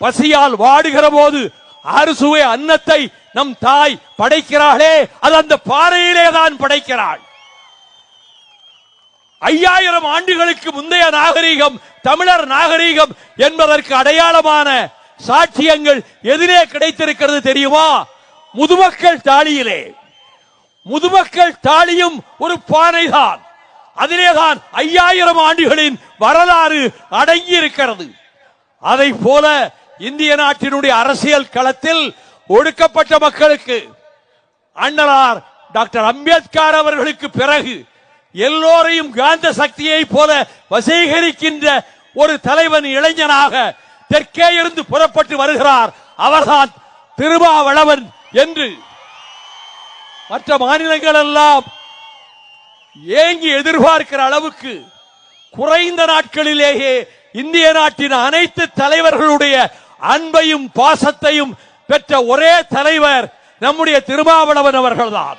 பசியால் வாடுகிற போது அறுசுவை அன்னத்தை நம் தாய் படைக்கிறாளே அது அந்த பாறையிலே தான் படைக்கிறாள். ஐயாயிரம் ஆண்டுகளுக்கு முந்தைய நாகரீகம் தமிழர் நாகரீகம் என்பதற்கு அடையாளமான சாட்சியங்கள் எதிரே கிடைத்திருக்கிறது தெரியுமா? முதுமக்கள் தாலியிலே. முதுமக்கள் தாலியும் ஒரு பானைதான் அதிலேதான் ஐயாயிரம் ஆண்டுகளின் வரலாறு அடங்கி இருக்கிறது அதை போல இந்திய நாட்டினுடைய அரசியல் களத்தில் ஒடுக்கப்பட்ட மக்களுக்கு அண்ணலார் டாக்டர் அம்பேத்கர் அவர்களுக்கு பிறகு எல்லோரையும் காந்த சக்தியை போல வசீகரிக்கின்ற ஒரு தலைவன் இளைஞனாக தெற்கே இருந்து புறப்பட்டு வருகிறார். அவர்தான் திருமாவளவன் என்று மற்ற மாநிலங்கள் எல்லாம் ஏங்கி எதிர்பார்க்கிற அளவுக்கு குறைந்த நாட்களிலேயே இந்திய நாட்டின் அனைத்து தலைவர்களுடைய அன்பையும் பாசத்தையும் பெற்ற ஒரே தலைவர் நம்முடைய திருமாவளவன் அவர்கள்தான்.